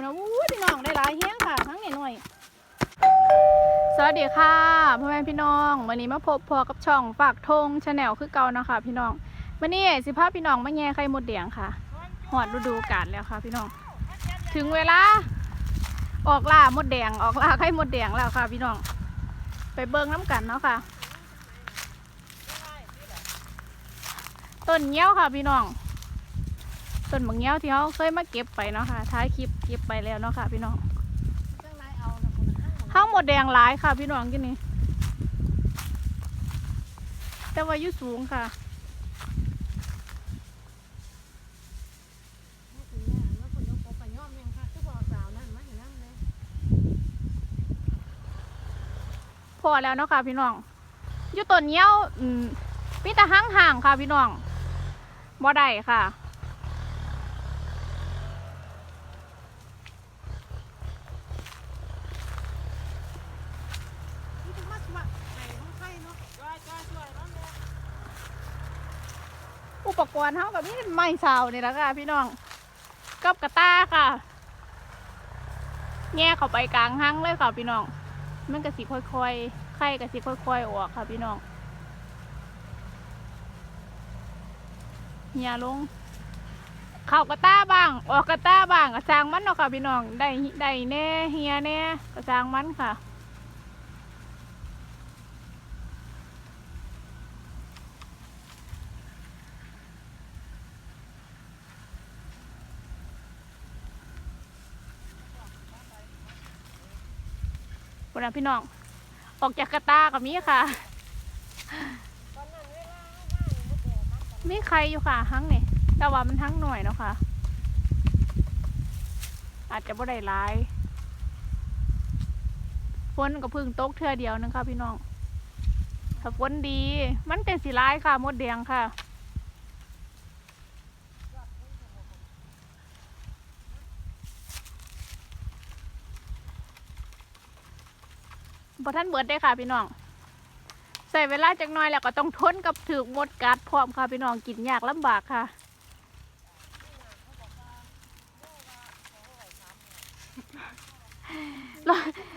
คุณอาวุ้ยพี่น้องได้หลายแห้ยงค่ะ ทั้งหน่อยสวัสดีค่ะพ่อแม่พี่น้องวันนี้มาพบพอกับช่องฝากธงชาแนลคือเก่านะคะพี่น้องวันนี้สิพาพี่น้องมาแง่ไข่มดแดงค่ะหอดฤดูกาลแล้วค่ะ พี่น้อง ถึงเวลาออกล่ามดแดงออกล่าไข่มดแดงแล้วค่ะ พี่น้อง ไปเบิ่งน้ำกันเนาะค่ะต้นเงี้ยวค่ะ พี่น้อง ต้นบางเงี้ยวที่เขาเคยมาเก็บไปเนาะค่ะท้ายคลิปเก็บไปแล้วเนาะค่ะ พี่น้องห้างหมดแดงหลายค่ะ พี่น้องกินนี่แต่ว่าอยุสูงค่ะพอแล้วเนาะค่ะ พี่น้องอยู่ต้นเงี้ยวอืมมีแต่ห้างห่างๆค่ะ พี่น้องบ่ได้ค่ะ อุ ปกรณ์เท่ากับนี่ไม้เสานี่แหละค่ะพี่น้องกับกระตาค่ะแง่เข้าไปกลางห้างเลยค่ะพี่น้อง มันก็สิค่อยๆไข่ก็สิค่อยๆออกค่ะพี่น้องเฮียลงเข้ากระตาบ้าง ออกกระตาบ้างกระจางมันเนาะค่ะพี่น้อง ได้ได้แน่เฮียแน่กระจางมันค่ะ คุณนะพี่น้อง ออกจากกระตากับมีค่ะ มีใครอยู่ค่ะทั้งนี่แต่ว่ามันทั้งหน่อยเนาะค่ะ อาจจะบ่ได้หลายฝนก็พึ่งตกเทื่อเดียวนึงค่ะพี่น้อง ถ้าฝนดี มันเป็นสีร้ายค่ะ มดแดงค่ะ พอท่านเบิดได้ค่ะพี่น้องใส่เวลาจักน้อยแล้วก็ต้องทนกับถือมดกัดพร้อมค่ะพี่น้องกินยากลำบากค่ะ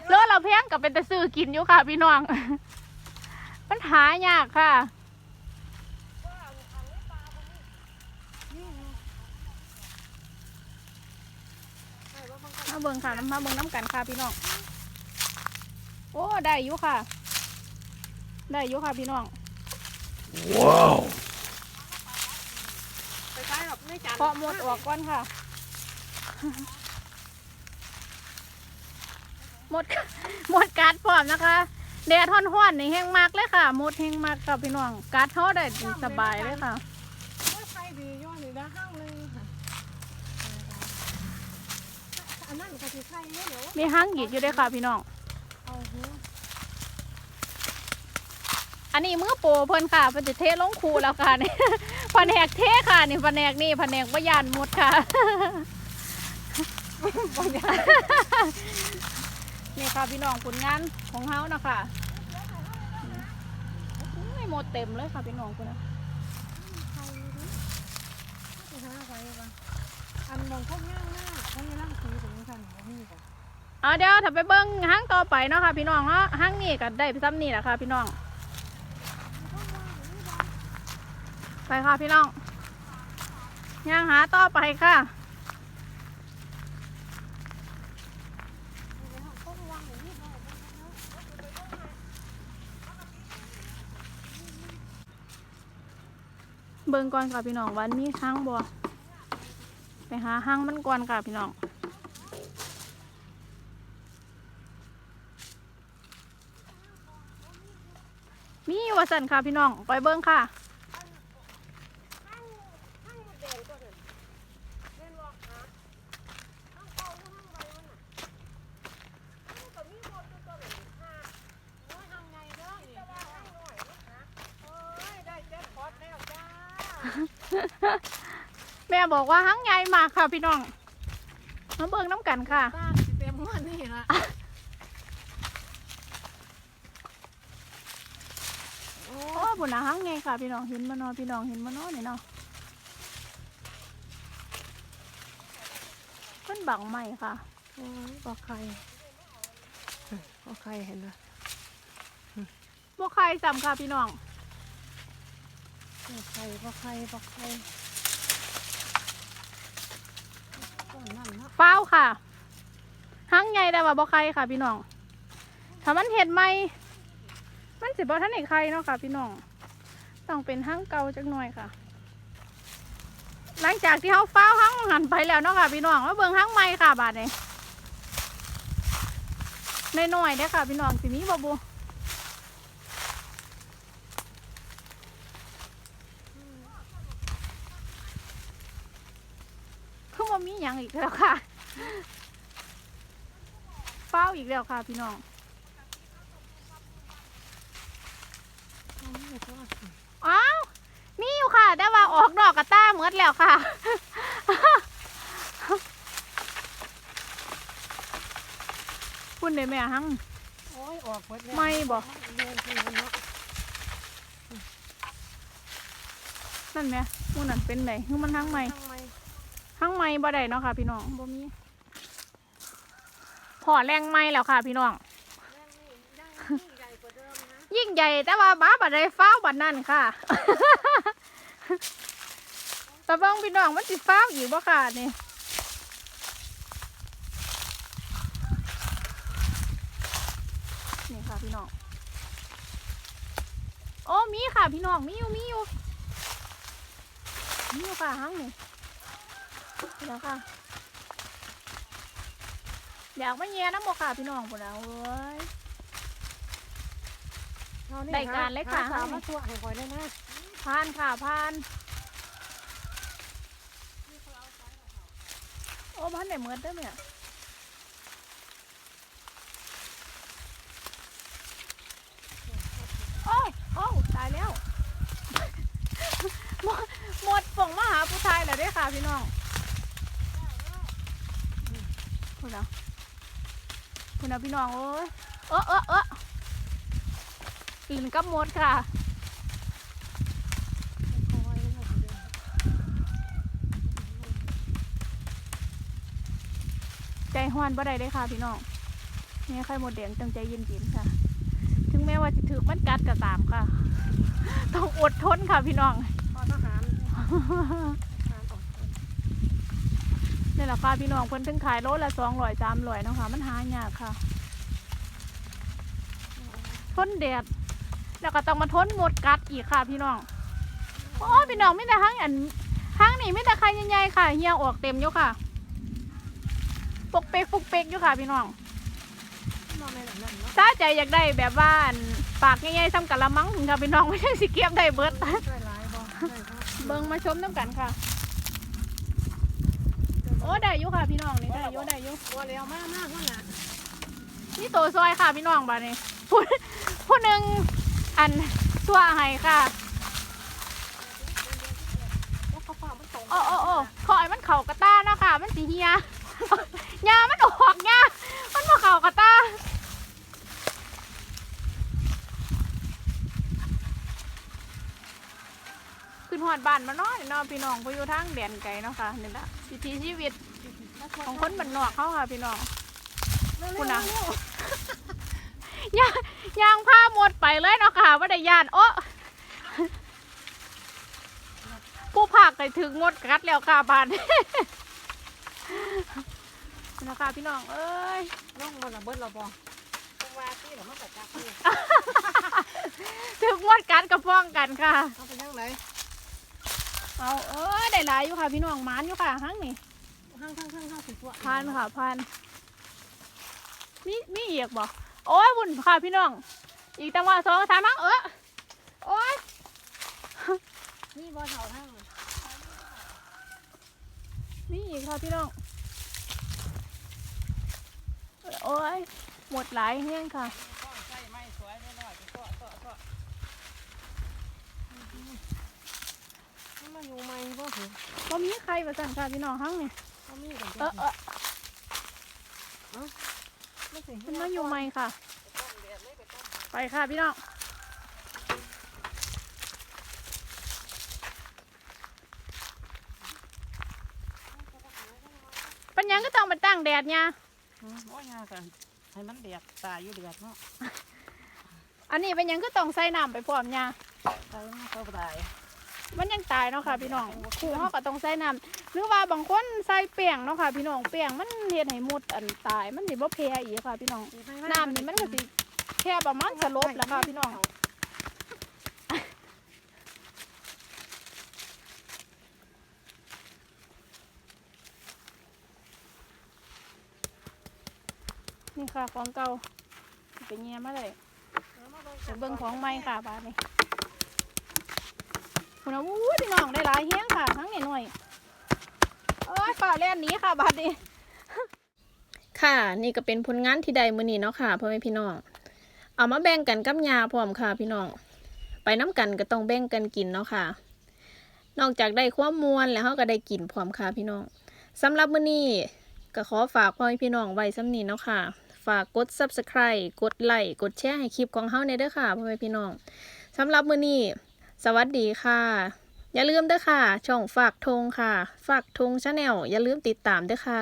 แล้วเราเพียงกับเป็นตะซื้อกินอยู่ค่ะพี่น้องมันหายากค่ะมาเบิ่งค่ะมาเบิ่งน้ำกันค่ะพี่น้อง โอ้ได้อยู่ค่ะ ได้อยู่ค่ะพี่น้อง Wow. ไปใช้หรอกไม่จันเพาะหมดออกก่อนค่ะ หมดหมดการดพร้อมนะคะ แดดห้อนๆนี่แห้งมากเลยค่ะ หมดแห้งมากค่ะพี่น้อง การดเขาได้สบายเลยค่ะว่าใครดีย้อนนี่นะห้างหนึงค่ะอันนั้นก็คือใครเนี่ยเดี๋ยวมีห้างหยีดอยู่ด้วยค่ะพี่น้อง เอาหัว อันนี้มือโปเพิ่นค่ะเพิ่นจะเทลงคูแล้วค่ะนี่แผนกเทค่ะนี่แผนกนี่แผนกวายานหมดค่ะบ่ยานี่ค่ะพี่น้องผลงานของเฮานะคะไม่หมดเต็มเลยค่ะพี่น้องคุณนะอันมองพวกย่างหน้าเขามีร่างสีถึงสั่นบ่มีกันเอาเดี๋ยวถ้าไปเบิ้งห้างต่อไปเนาะค่ะพี่น้องเนาะห้างนี่ก็ได้ซ้ำนี่แหละค่ะพี่น้อง ไปค่ะพี่น้องย่างหาต่อไปค่ะเบิ่งก่อนค่ะพี่น้องวันนี้ห้างบัวไปหาห้างมันก่อนค่ะพี่น้องมีวาสันค่ะพี่น้องไปเบิ้งค่ะ แม่บอกว่าห้างใหญ่มากค่ะพี่น้อง มาเบิ้งน้ำกันค่ะตาสิเต็มหัวนี่ละโอ้บุญนะห้างไงค่ะพี่น้องเห็นมานอพี่น้องเห็นมานอเนี่ยเนาะมันบังใหม่ค่ะโอ้ยปลาไข่ปลาไข่เห็นไหมบ่ใครซ้ำค่ะพี่น้องปลา ไข่ปลาไข่าไข่ต้นนั่นเนาะฟ้าค่ะหังใหญ่แต่ว่าบ่ใครค่ะ พี่น้อง ถ้ามันเห็ดใหม่ มันสิบ่ทันได้ใครเนาะค่ะ พี่น้อง ต้องเป็นหังเก่าจักหน่อยค่ะ หลังจากที่เขาฟ้าหังหันไปแล้วเนาะค่ะ พี่น้องมาเบิ่งหังใหม่ค่ะบาดนี้น้อยๆเด้อค่ะ พี่น้องสิมีบ่บ่คือบ่ มีหยังอีกแล้วค่ะฟ้าวอีกแล้วค่ะพี่น้องอันนี้ก็อ้าวมีอยู่ค่ะ ได้ว่าออกดอกกระต้าเมดแล้วค่ะคุณได้แม่หังโอ้ยออกหมดแล้วไม่บ่เดือนที่แล้วเนาะนั่นไหมหมูนั่นเป็นไดคือมันหังใหม่ ทำไมหังใหม่บ่ได้เนาะค่ะพี่น้องบ่มีพอแรงใหม่แล้วค่ะ พี่น้อง ยิ่งใหญ่แต่ว่าบ้าบัดใดฟ้าวบัดนั่นค่ะตะเบองพี่น้องมันสิฟ้าวอีกบ่ค่ะนี่นี่ค่ะพี่น้อง โอ้มีค่ะพี่น้องมีอยู่มีอยู่มีอยู่ค่ะหังนี่ เดี๋ยวค่ะ อยากมาแย่น้ำบ่ค่ะพี่น้องพุ่นแล้วเอ้ยเอานี่ได้การเลยค่ะหสาวมาตัวให้คอยได้นะพานค่ะพานโอ้บ้านไหนเหมือนเด้อเนี่ยโอ้ยโอ้ตายแล้ว หมดหมดส่งมาหาผู้ชายแล้วเด้วยค่ะพี่น้อง คุณเอาคุณเอาพี่น้องโอ้ยเออเออเออลินกับหมดค่ะใจห้อนบ่ได้เลยค่ะพี่น้องนี่ไข่หมดแดงตั้งใจเย็นๆค่ะ ถึงแม้ว่าจะถือมันกัดก็ตามค่ะ ต้องอดทนค่ะพี่น้องพอทหารทหารออกคน นี่แห ละค่ะพี่น้องเพิ่นถึงขายโลละสองร้อยสามร้อยเนาะค่ะ มันหายากค่ะทนแดดแล้วก็ต้องมาทนหมดกัดอีกค่ะ พี่น้องโอ้พี่น้องไม่แต่ห้างอันห้างนี่ไม่แต่ใครใหญ่ๆค่ะเหี่ยวออกเต็มอยู่ค่ะปกเป๊กปกเป๊กอยู่ค่ะ พี่น้องนอนในหลังนั่นเนาะถ้าใจอยากได้แบบว่าอันปากง่ายๆซ้ำกะละมังถึงค่ะพี่น้องไม่ใช่สิเก็บได้เบิดได้หลายบ่ได้ครับเบิ่งมาชมน้ำกันค่ะโอ้ได้อยู่ค่ะพี่น้องนี่ได้อยู่ได้อยู่ตัวเร็วมากมากนั่นน่ะนี่ตัวซอยค่ะพี่น้องบาดนี้ผู้ผู้หนึ่งอันตัวให้ค่ะแล้วเขาฝากมันตรงโอ้โอ้โอ้ขอให้มันเข่ากระต้าเนาะค่ะมันสีเฮียยามันออกยามันมาเข่ากระต้าขึ้นหอดบ้านมาเนาะเนาะพี่น้องพอยู่ทางแดนไกลเนาะค่ะนี่แหละวิถีชีวิต ของคนบ้านนอกเขาค่ะพี่น้องคุณน่ะยางยางผ้าหมดไปเลยเนาะค่ะว่าได้ยานโอ้ผู้ภาคไปถึงหมดกัดแล้วค่ะบานนะคะพี่น้องเอ้ยน้องมันระเบิดเราบ่ตรงว่าที่เรามาจัดจักนี่ถึงหมดกัดกับฟ้องกันค่ะเขาไปยังไงเอาเอ้ยได้หลายอยู่ค่ะพี่น้องหมานอยู่ค่ะทั้งนี่ ห้างห้างห้างห้างสิบตัวพานค่ะพานมีมีอีกบ่โอ้ยบุญค่ะพี่น้อง อีกจังหวะสองสามมั้งเออโอ้ยนี่บ่เท่าห้างมีอีกค่ะพี่น้อง โอ้ยหมดหลายแห้งค่ะมันมาอยู่ไหมบ่เหรอบ่มีใครมาสั่นค่ะพี่น้องทั้งนี่เขามีกันเออเออไม่สิมันมาอยู่ไหมค่ะ ไปค่ะพี่น้องเป็นหยังยังก็ต้องมาตั้งแดดเนี่ยอืมโอ้ยงากันให้มันเดือดตายอยู่เดือดเนาะอันนี้เป็นหยังก็ต้องใส่น้ำไปพร้อมเนี่ยตายมันก็ตาย มันยังตายเนาะค่ะ พี่น้องครูเขาก็ต้องใส่น้ำหรือว่าบางคนใส่เปียงเนาะค่ะ พี่น้องเปียงมันเฮ็ดให้หมดอันตาย มันสิบ่แพ้อีกค่ะ พี่น้องน้ำนี่มันก็สิแค่ประมาณสลบแหล้วค่ะ พี่น้องนี่ค่ะของเก่าเป็นเงี้ยมาเลยไปเบิ่งของใหม่ค่ะบาดนี้ คุณอาวู้พี่น้องได้หลายแฮงค่ะ ทั้งนี่หน่อยเอ้ยฝ่าแล่นนี้ค่ะบาดนี้ค่ะ นี่ก็เป็นผลงานที่ได้มื้อนี้เนาะค่ะพ่อแม่พี่น้อง เอามาแบ่งกันกับยาพร้อมค่ะพี่น้อง ไปน้ำกันก็ต้องแบ่งกันกินเนาะค่ะ นอกจากได้ความมวลแล้วเราก็ได้กินพร้อมค่ะพี่น้องสำหรับมือนี้ก็ขอฝากพ่อแม่พี่น้องไว้สำนี้เนาะค่ะ ฝากกด subscribe กดไลค์ กดแชร์ให้คลิปของเฮาในเด้อค่ะพ่อแม่พี่น้องสำหรับมือนี้ สวัสดีค่ะ อย่าลืมเด้อค่ะ ช่องฝากทงค่ะ ฝากทงชาแนลอย่าลืมติดตามเด้อค่ะ